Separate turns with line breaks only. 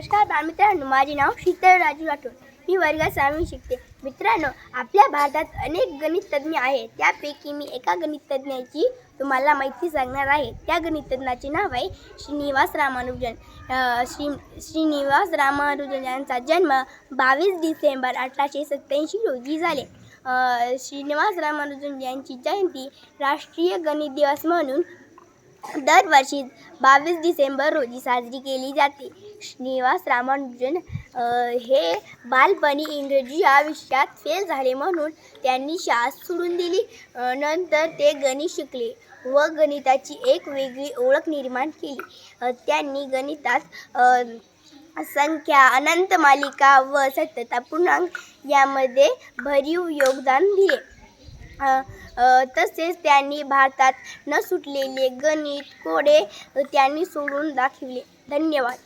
नमस्कार बालमित्रांनो माझे नाव शीतल राजू राठोड. मी वर्गात सहावी शिकते. मित्रांनो आपल्या भारतात अनेक गणिततज्ञ आहेत. त्यापैकी मी एका गणित तज्ज्ञाची तुम्हाला माहिती सांगणार आहे. त्या गणिततज्ञाचे नाव आहे श्रीनिवास रामानुजन. श्री श्रीनिवास रामानुजन यांचा जन्म बावीस डिसेंबर अठराशे सत्त्याऐंशी रोजी झाले. श्रीनिवास रामानुजन यांची जयंती राष्ट्रीय गणित दिवस म्हणून दरवर्षी बावीस डिसेंबर रोजी साजरी केली जाते. श्रीनिवास रामानुजन हे बालपणी इंग्रजी या विषयात फेल झाले म्हणून त्यांनी शाळा सोडून दिली. नंतर ते गणित शिकले व गणिताची एक वेगळी ओळख निर्माण केली. त्यांनी गणितात संख्या अनंत मालिका व सत्यता पूर्णांक यामध्ये भरीव योगदान दिले. तसेच त्यांनी भारतात न सुटलेले गणित कोडे त्यांनी सोडून दाखविले. धन्यवाद.